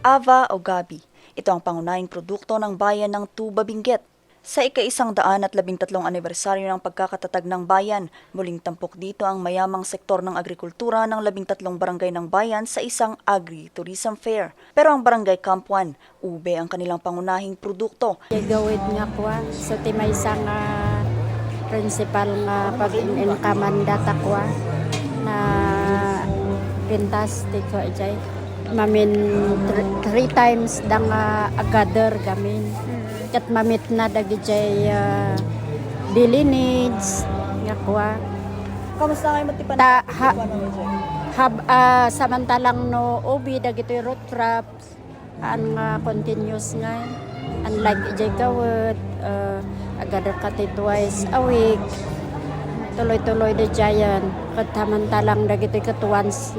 Ava o Gabi. Ito ang pangunahing produkto ng bayan ng Tuba Benguet. Sa ika-isang daan at labintatlong anibersaryo ng pagkakatatag ng bayan, muling tampok dito ang mayamang sektor ng agrikultura ng labintatlong barangay ng bayan sa isang agri-tourism fair. Pero ang barangay Camp 1, ube ang kanilang pangunahing produkto. gawid nga kwa so ti may isang ah, principal nga pag income data kwa na pintas ti ko ijay mamin thr- three times dang uh, gather gamin kat mamit na dagi jay uh, daily needs nga kwa Kamusta kayo matipan Ta- ha- hab ah, samantalang no obi dagitoy road traps an nga continuous nga. Unlike ijay kawet uh, agadar kati twice a week. Tuloy-tuloy de jayan. Kat samantalang dagitoy kat once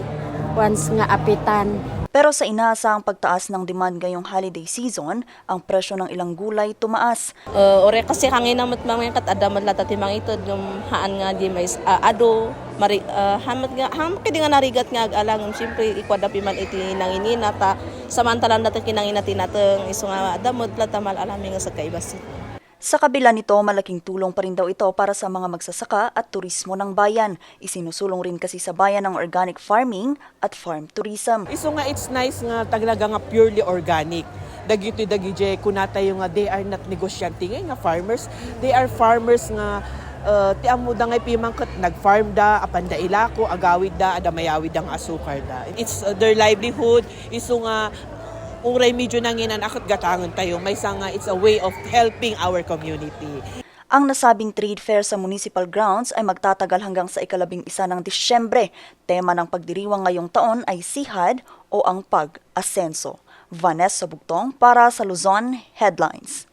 once nga apitan Pero sa inaasahang pagtaas ng demand ngayong holiday season, ang presyo ng ilang gulay tumaas. Uh, ore kasi hangin na mat mga kat adamat lata ti mga ito yung haan nga di may uh, ado mari uh, hamat nga ham kidi nga narigat nga alang siyempre ikwadapi man iti nanginina ta samantalan natin kinangina tinateng iso nga adamot lata mal alami nga sa kaibasi. Sa kabila nito, malaking tulong pa rin daw ito para sa mga magsasaka at turismo ng bayan. Isinusulong rin kasi sa bayan ng organic farming at farm tourism. Iso nga it's nice nga talaga nga purely organic. Dagiti dagiti kunata yung nga they are not negosyante nga nga farmers. They are farmers nga uh, ti amo da nga pimangkat nag-farm da apan da ilako agawid da ada mayawid ang asukar da. It's uh, their livelihood iso nga ungray medyo nanginan akot gatangon tayo may nga it's a way of helping our community. Ang nasabing trade fair sa municipal grounds ay magtatagal hanggang sa ikalabing isa ng Disyembre. Tema ng pagdiriwang ngayong taon ay Sihad o ang Pag-Asenso. Vanessa Bugtong para sa Luzon Headlines.